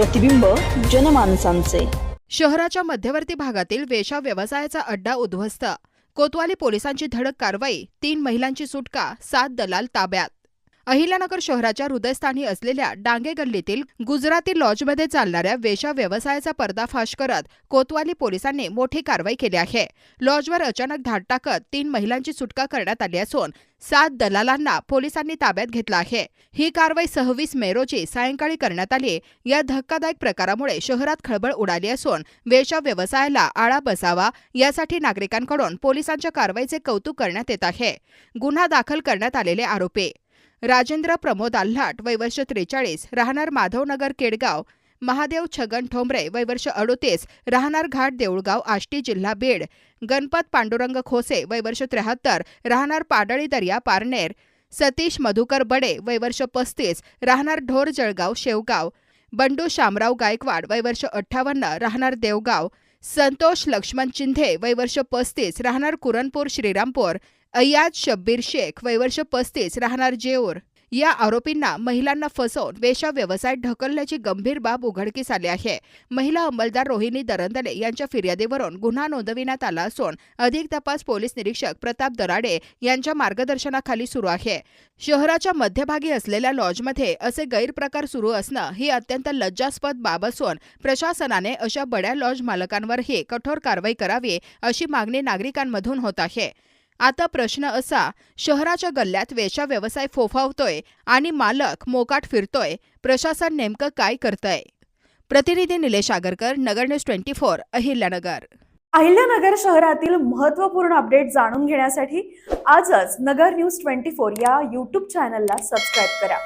प्रतिबिंब जनमानसांचे. शहराच्या मध्यवर्ती भागातील वेशा व्यवसायाचा अड्डा उद्ध्वस्त. कोतवाली पोलिसांची धडक कारवाई तीन महिलांची सुटका सात दलाल ताब्यात. अहिल्यानगर शहराच्या हृदयस्थानी असलेल्या डांगे गल्लीतील गुजराती लॉजमध्ये चालणाऱ्या वेशा व्यवसायाचा पर्दाफाश करत कोतवाली पोलिसांनी मोठी कारवाई केली आहे. लॉजवर अचानक धाड टाकत तीन महिलांची सुटका करण्यात आली असून सात दलालांना पोलिसांनी ताब्यात घेतलं आहे. ही कारवाई सव्वीस मे रोजी सायंकाळी करण्यात आली. या धक्कादायक प्रकारामुळे शहरात खळबळ उडाली असून वेशा व्यवसायाला आळा बसावा यासाठी नागरिकांकडून पोलिसांच्या कारवाईचे कौतुक करण्यात येत आहे. गुन्हा दाखल करण्यात आलेले आरोपी राजेंद्र प्रमोद आल्हाट वयवर्ष त्रेचाळीस राहणार माधवनगर केडगाव महादेव छगन ठोंबरे वयवर्ष अडोतीस राहणार घाट देऊळगाव आष्टी जिल्हा बीड गणपत पांडुरंग खोसे वयवर्ष त्र्याहत्तर राहणार पाडळी दर्या पारनेर सतीश मधुकर बडे वयवर्ष पस्तीस राहणार ढोर जळगाव शेवगाव बंडू शामराव गायकवाड वयवर्ष अठ्ठावन्न राहणार देवगाव संतोष लक्ष्मण चिंधे वयवर्ष पस्तीस राहणार कुरणपूर श्रीरामपूर अय्याज शब्बीर शेख वयवर्ष पस्तीस राहणार जेऊर. या आरोपींना महिलांना फसवून वेशा व्यवसाय ढकलल्याची गंभीर बाब उघडकीस आली आहे. महिला अंमलदार रोहिणी दरंदले यांच्या फिर्यादीवरून गुन्हा नोंदविण्यात आला असून अधिक तपास पोलीस निरीक्षक प्रताप दराडे यांच्या मार्गदर्शनाखाली सुरू आहे. शहराच्या मध्यभागी असलेल्या लॉजमध्ये असे गैरप्रकार सुरू असणं ही अत्यंत लज्जास्पद बाब असून प्रशासनाने अशा बड्या लॉज मालकांवरही कठोर कारवाई करावी अशी मागणी नागरिकांमधून होत आहे. आता प्रश्न असा शहराच्या गल्ल्यात वेशा व्यवसाय फोफावतोय आणि मालक मोकाट फिरतोय प्रशासन नेमकं काय करतंय? प्रतिनिधी Nilesh Agarkar Nagar news twenty four Ahilyanagar. Ahilyanagar शहरातील महत्त्वपूर्ण अपडेट जाणून घेण्यासाठी आजच नगर न्यूज ट्वेंटी फोर या यूट्यूब चॅनलला सबस्क्राईब करा.